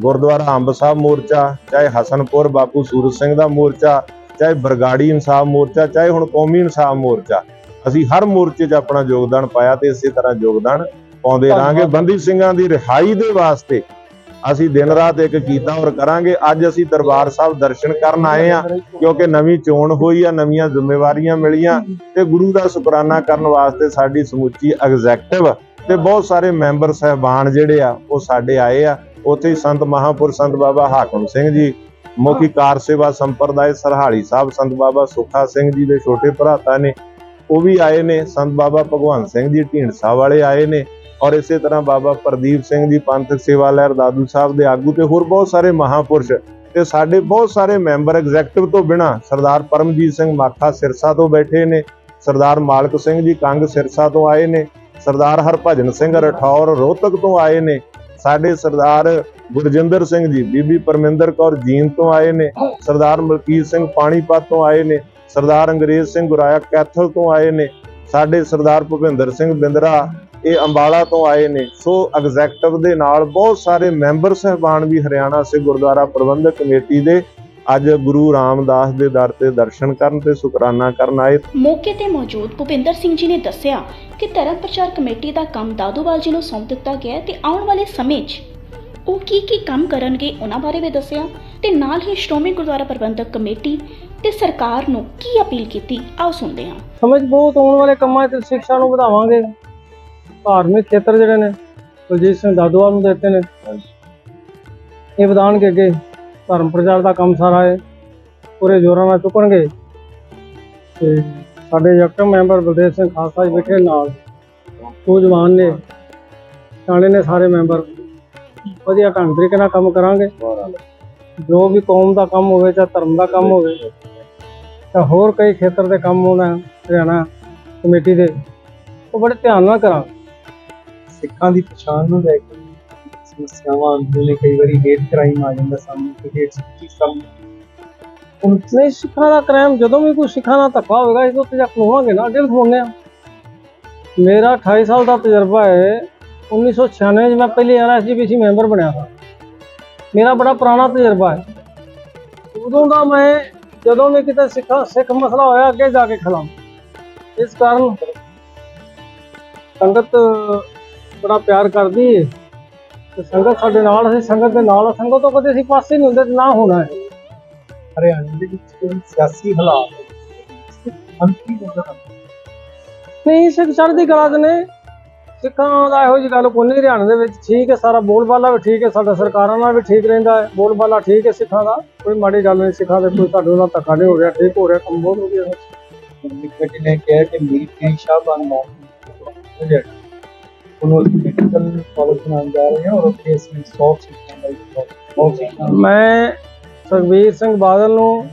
ਗੁਰਦੁਆਰਾ ਅੰਬ ਸਾਹਿਬ ਮੋਰਚਾ ਚਾਹੇ ਹਸਨਪੁਰ ਬਾਪੂ ਸੂਰਜ ਸਿੰਘ ਦਾ ਮੋਰਚਾ ਚਾਹੇ ਬਰਗਾੜੀ ਇਨਸਾਫ ਮੋਰਚਾ ਚਾਹੇ ਹੁਣ ਕੌਮੀ ਇਨਸਾਫ ਮੋਰਚਾ ਅਸੀਂ ਹਰ ਮੋਰਚੇ 'ਚ ਆਪਣਾ ਯੋਗਦਾਨ ਪਾਇਆ ਤੇ ਇਸੇ ਤਰ੍ਹਾਂ ਯੋਗਦਾਨ ਪਾਉਂਦੇ ਰਹਾਂਗੇ। ਬੰਦੀ ਸਿੰਘਾਂ ਦੀ ਰਿਹਾਈ ਦੇ ਵਾਸਤੇ ਅਸੀਂ ਦਿਨ ਰਾਤ ਇੱਕ ਕੀਤਾ ਔਰ ਕਰਾਂਗੇ। ਅੱਜ ਅਸੀਂ ਦਰਬਾਰ ਸਾਹਿਬ ਦਰਸ਼ਨ ਕਰਨ ਆਏ ਆ ਕਿਉਂਕਿ ਨਵੀਂ ਚੋਣ ਹੋਈ ਆ, ਨਵੀਆਂ ਜ਼ਿੰਮੇਵਾਰੀਆਂ ਮਿਲੀਆਂ ਤੇ ਗੁਰੂ ਦਾ ਸ਼ੁਕਰਾਨਾ ਕਰਨ ਵਾਸਤੇ ਸਾਡੀ ਸਮੁੱਚੀ ਐਗਜ਼ੈਕਟਿਵ ਤੇ ਬਹੁਤ ਸਾਰੇ ਮੈਂਬਰ ਸਹਿਬਾਨ ਜਿਹੜੇ ਆ, ਉਹ ਸਾਡੇ ਆਏ ਆ। ਉੱਥੇ ਹੀ ਸੰਤ ਮਹਾਪੁਰ ਸੰਤ ਬਾਬਾ ਹਾਕਮ ਸਿੰਘ ਜੀ, ਮੁਖੀ ਕਾਰ ਸੇਵਾ ਸੰਪਰਦਾਇ ਸਰਹਾਲੀ ਸਾਹਿਬ, ਸੰਤ ਬਾਬਾ ਸੁਖਾ ਸਿੰਘ ਜੀ ਦੇ ਛੋਟੇ ਭਰਾਤਾ ਨੇ, ਉਹ ਵੀ ਆਏ ਨੇ। ਸੰਤ ਬਾਬਾ ਭਗਵੰਤ ਸਿੰਘ ਜੀ ਢੀਂਡਸਾ ਵਾਲੇ ਆਏ ਨੇ। ਔਰ ਇਸੇ ਤਰ੍ਹਾਂ ਬਾਬਾ ਪ੍ਰਦੀਪ ਸਿੰਘ ਜੀ ਪੰਥਕ ਸੇਵਾ ਲਹਿਰ ਦਾਦੂ ਸਾਹਿਬ ਦੇ ਆਗੂ ਤੇ ਹੋਰ ਬਹੁਤ ਸਾਰੇ ਮਹਾਪੁਰਸ਼ ਤੇ ਸਾਡੇ ਬਹੁਤ ਸਾਰੇ ਮੈਂਬਰ ਐਗਜ਼ੈਕਟਿਵ ਤੋਂ ਬਿਨਾ ਸਰਦਾਰ ਪਰਮਜੀਤ ਸਿੰਘ ਮਾਖਾ ਸਿਰਸਾ ਤੋਂ ਬੈਠੇ ਨੇ, ਸਰਦਾਰ ਮਾਲਕ ਸਿੰਘ ਜੀ ਕੰਗ ਸਿਰਸਾ ਤੋਂ ਆਏ ਨੇ, ਸਰਦਾਰ ਹਰਭਜਨ ਸਿੰਘ ਰਠੌਰ ਰੋਹਤਕ ਤੋਂ ਆਏ ਨੇ, ਸਾਡੇ ਸਰਦਾਰ ਗੁਰਜਿੰਦਰ ਸਿੰਘ ਜੀ, ਬੀਬੀ ਪਰਮਿੰਦਰ ਕੌਰ ਜੀਨ ਤੋਂ ਆਏ ਨੇ, ਸਰਦਾਰ ਮਲਕੀਤ ਸਿੰਘ ਪਾਣੀਪਤ ਤੋਂ ਆਏ ਨੇ, ਸਰਦਾਰ ਅੰਗਰੇਜ਼ ਸਿੰਘ ਗੁਰਾਇਆ ਕੈਥਲ ਤੋਂ ਆਏ ਨੇ, ਸਾਡੇ ਸਰਦਾਰ ਭੁਪਿੰਦਰ ਸਿੰਘ ਬਿੰਦਰਾ ਇਹ ਅੰਬਾਲਾ ਤੋਂ ਆਏ ਨੇ। ਸੋ ਐਗਜ਼ੈਕਟਿਵ ਦੇ ਨਾਲ ਬਹੁਤ ਸਾਰੇ ਮੈਂਬਰ ਸਹਿਬਾਨ ਵੀ ਹਰਿਆਣਾ ਸੇ ਗੁਰਦੁਆਰਾ ਪ੍ਰਬੰਧਕ ਕਮੇਟੀ ਦੇ ਅੱਜ ਗੁਰੂ ਰਾਮਦਾਸ ਦੇ ਦਰ ਤੇ ਦਰਸ਼ਨ ਕਰਨ ਤੇ ਸ਼ੁਕਰਾਨਾ ਕਰਨ ਆਏ। ਮੌਕੇ ਤੇ ਮੌਜੂਦ ਭੁਪਿੰਦਰ ਸਿੰਘ ਜੀ ਨੇ ਦੱਸਿਆ ਕਿ ਧਰਮ ਪ੍ਰਚਾਰ ਕਮੇਟੀ ਦਾ ਕੰਮ ਦਾਦੂਵਾਲ ਜੀ ਨੂੰ ਸੌਂਪ ਦਿੱਤਾ ਗਿਆ ਹੈ ਤੇ ਆਉਣ ਵਾਲੇ ਸਮੇਂ 'ਚ ਉਹ ਕੀ ਕੀ ਕੰਮ ਕਰਨਗੇ ਉਹਨਾਂ ਬਾਰੇ ਵੀ ਦੱਸਿਆ ਤੇ ਨਾਲ ਹੀ ਸ਼੍ਰੋਮਣੀ ਗੁਰਦੁਆਰਾ ਪ੍ਰਬੰਧਕ ਕਮੇਟੀ ਤੇ ਸਰਕਾਰ ਨੂੰ ਕੀ ਅਪੀਲ ਕੀਤੀ ਆਓ ਸੁਣਦੇ ਹਾਂ। ਸਮਝ ਬਹੁਤ ਆਉਣ ਵਾਲੇ ਕੰਮਾਂ 'ਚ ਸਿੱਖਿਆ ਨੂੰ ਵਧਾਵਾਂਗੇ। ਧਾਰਮਿਕ ਖੇਤਰ ਜਿਹੜੇ ਨੇ, ਕੁਲਜੀਤ ਸਿੰਘ ਦਾਦੂਵਾਲ ਨੂੰ ਦਿੱਤੇ ਨੇ। ਇਹ ਵਧਾਉਣਗੇ ਅੱਗੇ, ਧਰਮ ਪ੍ਰਚਾਰ ਦਾ ਕੰਮ ਸਾਰਾ ਹੈ ਪੂਰੇ ਜ਼ੋਰਾਂ ਨਾਲ ਚੁੱਕਣਗੇ। ਤੇ ਸਾਡੇ ਯਕਟਮ ਮੈਂਬਰ ਬਲਦੇਵ ਸਿੰਘ ਖਾਲਸਾ ਜੀ ਬੈਠੇ ਨਾਲ, ਉਹ ਜਵਾਨ ਨੇ, ਸਿਆਣੇ ਨੇ ਸਾਰੇ ਮੈਂਬਰ। ਵਧੀਆ ਢੰਗ ਤਰੀਕੇ ਨਾਲ ਕੰਮ ਕਰਾਂਗੇ। ਜੋ ਵੀ ਕੌਮ ਦਾ ਕੰਮ ਹੋਵੇ ਜਾਂ ਧਰਮ ਦਾ ਕੰਮ ਹੋਵੇ ਤਾਂ ਹੋਰ ਕਈ ਖੇਤਰ ਦੇ ਕੰਮ ਹੋਣਾ, ਹਰਿਆਣਾ ਕਮੇਟੀ ਦੇ, ਉਹ ਬੜੇ ਧਿਆਨ ਨਾਲ ਕਰਾਂਗੇ। ਸਿੱਖਾਂ ਦੀ ਪਛਾਣ ਨੂੰ ਲੈ ਕੇ ਸਮੱਸਿਆਵਾਂ ਆਉਂਦੀਆਂ ਨੇ, ਕਈ ਵਾਰੀ ਹੇਟ ਕ੍ਰਾਈਮ ਆ ਜਾਂਦਾ ਸਾਹਮਣੇ ਕਿ ਹੇਟ ਸਪੀਚ ਸਾਹਮਣੇ। ਹੁਣ ਸਿੱਖਾਂ ਦਾ ਕ੍ਰਾਈਮ, ਜਦੋਂ ਵੀ ਕੋਈ ਸਿੱਖਾਂ ਨਾਲ ਧੱਕਾ ਹੋਵੇਗਾ, ਇਸ ਉੱਤੇ ਜਾ ਖਲੋਵਾਂਗੇ ਨਾ, ਅੱਗੇ ਖਲੋਣੇ ਮੇਰਾ 28 ਸਾਲ ਦਾ ਤਜਰਬਾ ਹੈ 1996 ਚ ਮੈਂ ਪਹਿਲੀ ਆਰਐਸਜੀਪੀਸੀ ਮੈਂਬਰ ਬਣਿਆ ਸੀ। ਮੇਰਾ ਬੜਾ ਪੁਰਾਣਾ ਤਜਰਬਾ ਹੈ। ਉਦੋਂ ਦਾ ਮੈਂ, ਜਦੋਂ ਵੀ ਕਿਤੇ ਸਿੱਖਾਂ, ਸਿੱਖ ਮਸਲਾ ਹੋਇਆ, ਅੱਗੇ ਜਾ ਕੇ ਖਿਲਾਮ ਇਸ ਕਾਰਨ ਸੰਗਤ ਬੜਾ ਪਿਆਰ ਕਰਦੀ ਹੈ ਤੇ ਸੰਗਤ ਸਾਡੇ ਨਾਲ ਅਸੀਂ ਸੰਗਤ ਦੇ ਨਾਲ ਆ। ਸੰਗਤ ਤੋਂ ਕਦੇ ਅਸੀਂ ਪਾਸੇ ਨਹੀਂ ਹੁੰਦੇ ਤੇ ਨਾ ਹੋਣਾ ਹੈ। ਹਰਿਆਣਾ ਦੇ ਵਿੱਚ ਕੋਈ ਸਿਆਸੀ ਹਾਲਾਤ ਅੰਤੀ ਨਜ਼ਰ ਨਹੀਂ ਸਿੱਖ ਚੜ੍ਹਦੀ ਕਲਾ ਦੇ ਨੇ। ਸਿੱਖਾਂ ਦਾ ਇਹੋ ਜਿਹੀ ਗੱਲ ਕੋਈ ਨਹੀਂ ਹਰਿਆਣਾ ਦੇ ਵਿੱਚ ਠੀਕ ਹੈ ਸਾਰਾ ਬੋਲਬਾਲਾ ਵੀ ਠੀਕ ਹੈ ਸਾਡਾ ਸਰਕਾਰਾਂ ਨਾਲ ਵੀ ਠੀਕ ਰਹਿੰਦਾ ਹੈ। ਬੋਲਬਾਲਾ ਠੀਕ ਹੈ ਸਿੱਖਾਂ ਦਾ ਕੋਈ ਮਾੜੀ ਗੱਲ ਨਹੀਂ ਸਿੱਖਾਂ ਦੇ ਕੋਈ ਸਾਡੇ ਨਾਲ ਧੱਕਾ ਨਹੀਂ ਹੋ ਰਿਹਾ ਠੀਕ ਹੋ ਰਿਹਾ ਕੰਮ ਬਹੁਤ ਹੈ। ਕਮੇਟੀ ਨੇ ਕਿਹਾ ਕਿ ਮੀਰ ਪੀਰ ਸ਼ਾਹਬਾਨ ਮੌਕੇ ਉਹਨੂੰ ਮੈਡੀਕਲ ਕਾਲਜ ਬਣਾਉਣ ਜਾ ਰਹੇ ਹਾਂ ਔਰ ਉੱਥੇ ਅਸੀਂ 100 ਸੀਟਾਂ ਦਾ ਬਹੁਤ ਸੀਟਾਂ ਮੈਂ ਸੁਖਬੀਰ ਸਿੰਘ ਬਾਦਲ ਨੂੰ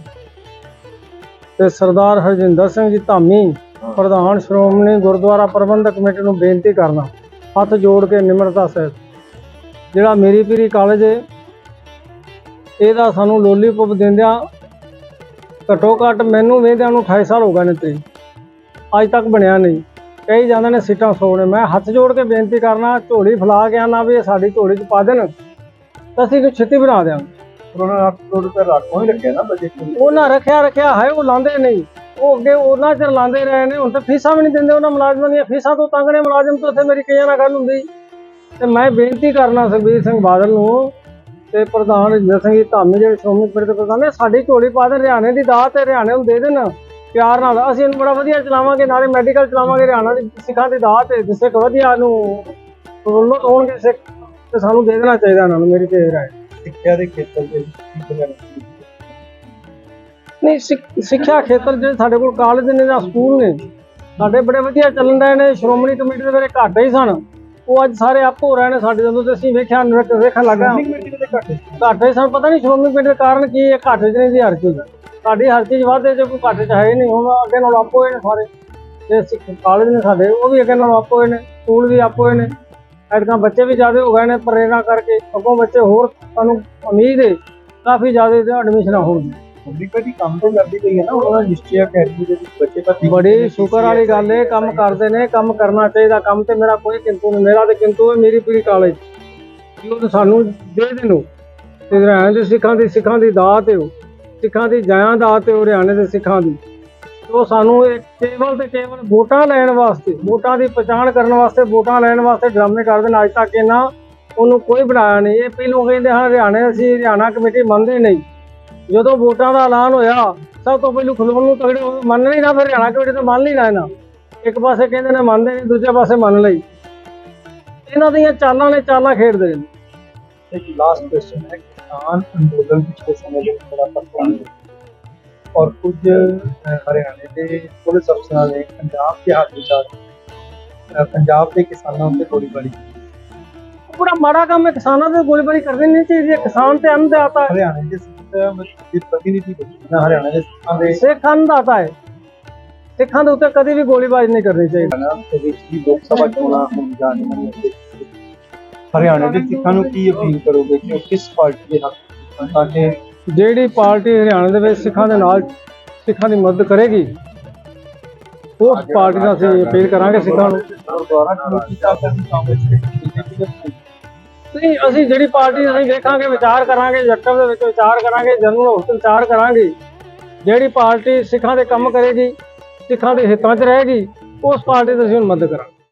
ਤੇ ਸਰਦਾਰ ਹਰਜਿੰਦਰ ਸਿੰਘ ਜੀ ਧਾਮੀ ਪ੍ਰਧਾਨ ਸ਼੍ਰੋਮਣੀ ਗੁਰਦੁਆਰਾ ਪ੍ਰਬੰਧਕ ਕਮੇਟੀ ਨੂੰ ਬੇਨਤੀ ਕਰਨਾ ਹੱਥ ਜੋੜ ਕੇ ਨਿਮਰਤਾ ਸਹਿਤ। ਜਿਹੜਾ ਮੇਰੀ ਪੀਰੀ ਕਾਲਜ ਹੈ ਇਹਦਾ ਸਾਨੂੰ ਲੋਲੀਪੌਪ ਦਿੰਦਿਆਂ ਘੱਟੋ ਘੱਟ ਮੈਨੂੰ ਵੇਂਦਿਆਂ ਨੂੰ 28 ਸਾਲ ਹੋ ਗਏ ਨੇ ਤੇ। ਅੱਜ ਤੱਕ ਬਣਿਆ ਨਹੀਂ। ਕਈ ਜਾਂਦੇ ਨੇ ਸੀਟਾਂ ਸੌ ਨੇ ਮੈਂ ਹੱਥ ਜੋੜ ਕੇ ਬੇਨਤੀ ਕਰਨਾ ਝੋਲੀ ਫਲਾ ਕੇ ਆਣਾ ਵੀ ਇਹ ਸਾਡੀ ਝੋਲੀ 'ਚ ਪਾ ਦੇਣ। ਤਾਂ ਅਸੀਂ ਇਹਨੂੰ ਛੇਤੀ ਬਣਾ ਦਿਆਂਗੇ। ਉਹਨਾਂ ਜੋੜ ਕੇ ਰੱਖੋ ਹੀ ਰੱਖਿਆ ਨਾ ਬਜਟ ਉਹਨਾਂ ਰੱਖਿਆ ਰੱਖਿਆ ਹੈ ਉਹ ਲਾਂਦੇ ਨਹੀਂ। ਉਹ ਅੱਗੇ ਉਹਨਾਂ ਚਿਰ ਲਾਂਦੇ ਰਹੇ ਨੇ ਹੁਣ ਤਾਂ ਫੀਸਾਂ ਵੀ ਨਹੀਂ ਦਿੰਦੇ ਉਹਨਾਂ ਮੁਲਾਜ਼ਮਾਂ ਦੀਆਂ ਫੀਸਾਂ ਤੋਂ ਤੰਗ ਨੇ ਮੁਲਾਜ਼ਮ ਤੋਂ ਉੱਥੇ ਮੇਰੀ ਕਈਆਂ ਨਾਲ ਗੱਲ ਹੁੰਦੀ। ਤੇ ਮੈਂ ਬੇਨਤੀ ਕਰਨਾ ਸੁਖਬੀਰ ਸਿੰਘ ਬਾਦਲ ਨੂੰ ਤੇ ਪ੍ਰਧਾਨ ਰਜਿੰਦਰ ਸਿੰਘ ਧਾਮੀ ਜਿਹੜੇ ਸ਼੍ਰੋਮਣੀ ਕਮੇਟੀ ਦੇ ਪ੍ਰਧਾਨ ਨੇ ਸਾਡੀ ਝੋਲੀ ਪਾ ਦੇਣ ਹਰਿਆਣੇ ਦੀ ਦਾਤ ਤੇ ਹਰਿਆਣੇ ਨੂੰ ਦੇ ਦੇਣ। ਪਿਆਰ ਨਾਲ ਅਸੀਂ ਇਹਨੂੰ ਬੜਾ ਵਧੀਆ ਚਲਾਵਾਂਗੇ ਨਾਲੇ ਮੈਡੀਕਲ ਚਲਾਵਾਂਗੇ ਹਰਿਆਣਾ ਦੀ ਸਿੱਖਾਂ ਦੀ ਦਾਤ ਹੈ ਜਿਸੇ ਵਧੀਆ ਨੂੰ ਰੋਲੋ ਹੋਣਗੇ ਸਿੱਖ ਤੇ ਸਾਨੂੰ ਦੇ ਦੇਣਾ ਚਾਹੀਦਾ ਇਹਨਾਂ ਨੂੰ ਮੇਰੀ ਤੇ ਇਹ ਰਾਏ ਸਿੱਖਿਆ ਦੇ ਖੇਤਰ ਦੇ? ਨਹੀਂ ਸਿੱਖ- ਸਿੱਖਿਆ ਖੇਤਰ ਜਿਹੜੇ ਸਾਡੇ ਕੋਲ ਕਾਲਜ ਨੇ ਜਾਂ ਸਕੂਲ ਨੇ ਸਾਡੇ ਬੜੇ ਵਧੀਆ ਚੱਲਣ ਰਹੇ ਨੇ ਸ਼੍ਰੋਮਣੀ ਕਮੇਟੀ ਦੇ ਵੇਲੇ ਘੱਟ ਹੀ ਸਨ ਉਹ ਅੱਜ ਸਾਰੇ ਆਪ ਹੋ ਰਹੇ ਨੇ ਸਾਡੇ ਜਦੋਂ ਤੇ ਅਸੀਂ ਵੇਖਿਆ ਵੇਖਣ ਲੱਗਾ ਘੱਟ ਹੈ। ਸਨ ਪਤਾ ਨਹੀਂ ਸ਼੍ਰੋਮਣੀ ਕਮੇਟੀ ਦਾ ਕਾਰਨ ਕੀ ਹੈ ਘੱਟ ਦੀ ਹਰ ਚੀਜ਼ ਸਾਡੀ ਹਰ ਚੀਜ਼ ਵਾਧੇ ਚ ਕੋਈ ਘੱਟ ਚ ਹੈ ਨਹੀਂ ਹੁਣ ਅੱਗੇ ਨਾਲੋਂ ਆਪੋ ਹੋਏ ਨੇ ਸਾਰੇ। ਜੇ ਸਿੱਖ ਕਾਲਜ ਨੇ ਸਾਡੇ ਉਹ ਵੀ ਅੱਗੇ ਨਾਲੋਂ ਆਪੋ ਹੋਏ ਨੇ ਸਕੂਲ ਵੀ ਆਪੋ ਹੋਏ ਨੇ। ਐਡਕਾਂ ਬੱਚੇ ਵੀ ਜ਼ਿਆਦਾ ਹੋ ਗਏ ਨੇ ਪ੍ਰੇਰਣਾ ਕਰਕੇ ਅੱਗੋਂ ਬੱਚੇ ਹੋਰ ਸਾਨੂੰ ਉਮੀਦ ਹੈ ਕਾਫੀ ਜ਼ਿਆਦਾ ਐਡਮਿਸ਼ਨਾਂ ਕੰਮ ਤਾਂ ਕਰਦੀ ਪਈ ਹੈ ਨਾ ਉਹਨਾਂ ਦਾ ਨਿਸ਼ਚੈ ਅਕੈਡਮੀ ਦੇ ਵਿੱਚ ਬੱਚੇ ਭਰਤੀ ਬੜੀ ਸ਼ੁਕਰ ਵਾਲੀ ਗੱਲ ਹੈ ਕੰਮ ਕਰਦੇ ਨੇ ਕੰਮ ਕਰਨਾ ਚਾਹੀਦਾ ਕੰਮ ਤੇ ਮੇਰਾ ਕੋਈ ਕਿੰਤੂ ਨਹੀਂ ਮੇਰਾ ਤੇ ਕਿੰਤੂ ਹੈ ਮੇਰੀ ਪੀੜੀ ਕਾਲਜ ਕਿ ਉਹ ਸਾਨੂੰ ਦੇ ਦੇਣੋ। ਤੇ ਹਰਿਆਣੇ ਦੇ ਸਿੱਖਾਂ ਦੀ ਸਿੱਖਾਂ ਦੀ ਦਾਤ ਹੈ ਉਹ। ਸਿੱਖਾਂ ਦੀ ਜਾਇਆਂ ਦਾਤ ਹੈ ਹਰਿਆਣੇ ਦੇ ਸਿੱਖਾਂ ਦੀ। ਉਹ ਸਾਨੂੰ ਇਹ ਕੇਵਲ ਤੇ ਕੇਵਲ ਵੋਟਾਂ ਲੈਣ ਵਾਸਤੇ, ਵੋਟਾਂ ਦੀ ਪਛਾਣ ਕਰਨ ਵਾਸਤੇ, ਵੋਟਾਂ ਲੈਣ ਵਾਸਤੇ ਡਰਾਮੇ ਕਰਦੇ ਨੇ ਅੱਜ ਤੱਕ ਇਹਨਾਂ ਉਹਨੂੰ ਕੋਈ ਬਣਾਇਆ ਨਹੀਂ। ਇਹ ਪਹਿਲੋਂ ਕਹਿੰਦੇ ਹਾਂ ਹਰਿਆਣੇ ਅਸੀਂ ਹਰਿਆਣਾ ਕਮੇਟੀ ਮੰਨਦੇ ਨਹੀਂ। ਜਦੋਂ ਵੋਟਾਂ ਦਾ ਐਲਾਨ ਹੋਇਆ, ਸਭ ਤੋਂ ਪਹਿਲੂ ਖੁੱਲ੍ਹ ਨੂੰ ਤਗੜੇ ਮੰਨ ਨਹੀਂ ਨਾ ਫਿਰ ਹਰਿਆਣਾ ਕਮੇਟੀ ਤਾਂ ਮੰਨ ਨਹੀਂ ਨਾ ਇਹਨਾਂ। ਇੱਕ ਪਾਸੇ ਕਹਿੰਦੇ ਨੇ ਮੰਨਦੇ ਨਹੀਂ, ਦੂਜੇ ਪਾਸੇ ਮੰਨ ਲਈ। ਇਹਨਾਂ ਦੀਆਂ ਚਾਲਾਂ ਨੇ ਚਾਲਾਂ ਖੇਡਦੇ ਨੇ। ਇੱਕ ਲਾਸਟ ਕੁਐਸਚਨ ਹੈ। ਕਿਸਾਨ ਅੰਦੋਲਨ ਪਿਛਲੇ ਸਮੇਂ ਦੇ ਵਿੱਚ ਬੜਾ ਹੈ ਔਰ ਕੁਝ ਹਰਿਆਣੇ ਦੇ ਪੁਲਿਸ ਅਫਸਰਾਂ ਨੇ ਪੰਜਾਬ ਦੇ ਹੱਥ ਵਿੱਚ ਆ ਕੇ, ਅਹ, ਪੰਜਾਬ ਦੇ ਕਿਸਾਨਾਂ ਉੱਤੇ ਗੋਲੀਬਾਰੀ ਬੜਾ ਮਾੜਾ ਕੰਮ ਹੈ ਕਿਸਾਨਾਂ ਤੇ ਗੋਲੀਬਾਰੀ ਕਰਨੀ ਨਹੀਂ ਚਾਹੀਦੀ। ਕਿਸਾਨ ਤੇ ਅੰਨਦਾਤਾ ਹੈ। ਹਰਿਆਣੇ ਦੇ ਸਿੱਖ ਪ੍ਰਤੀਨਿਧੀ ਬਣੇ ਹਰਿਆਣਾ ਦੇ ਸਿੱਖਾਂ ਦੇ। ਸਿੱਖ ਅੰਨਦਾਤਾ ਹੈ। ਸਿੱਖਾਂ ਦੇ ਉੱਤੇ ਕਦੇ ਵੀ ਗੋਲੀਬਾਰੀ ਨਹੀਂ ਕਰਨੀ ਚਾਹੀਦੀ। ਹਰਿਆਣਾ ਦੇ ਵਿੱਚ ਲੋਕ ਸਭਾ ਚੋਣਾਂ ਹੋਣ ਜਾ ਰਹੀਆਂ ਨੇ। ਹਰਿਆਣੇ ਦੇ ਸਿੱਖਾਂ ਨੂੰ ਕੀ ਅਪੀਲ ਕਰੋਗੇ ਕਿ ਉਹ ਕਿਸ ਪਾਰਟੀ ਦੇ ਹੱਕ ਤਾਂ ਕਿ ਜਿਹੜੀ ਪਾਰਟੀ ਹਰਿਆਣਾ ਦੇ ਵਿੱਚ ਸਿੱਖਾਂ ਦੇ ਨਾਲ ਸਿੱਖਾਂ ਦੀ ਮਦਦ ਕਰੇਗੀ ਉਸ ਪਾਰਟੀ ਨਾਲ ਅਸੀਂ ਅਪੀਲ ਕਰਾਂਗੇ ਸਿੱਖਾਂ ਨੂੰ। ਕਮੇਟੀ ਦਾ ਕਾਂਗਰਸ ਦੇ ਦੇ ਨਹੀਂ ਅਸੀਂ ਜਿਹੜੀ ਪਾਰਟੀ ਅਸੀਂ ਵੇਖਾਂਗੇ ਵਿਚਾਰ ਕਰਾਂਗੇ ਜੱਟਾਂ ਦੇ ਵਿੱਚ ਵਿਚਾਰ ਕਰਾਂਗੇ ਜਨਰਲ ਹੋਸਟ ਵਿਚਾਰ ਕਰਾਂਗੇ ਜਿਹੜੀ ਪਾਰਟੀ ਸਿੱਖਾਂ ਦੇ ਕੰਮ ਕਰੇਗੀ ਸਿੱਖਾਂ ਦੇ ਹਿੱਤਾਂ 'ਚ ਰਹੇਗੀ ਉਸ ਪਾਰਟੀ ਦੀ ਅਸੀਂ ਮਦਦ ਕਰਾਂਗੇ।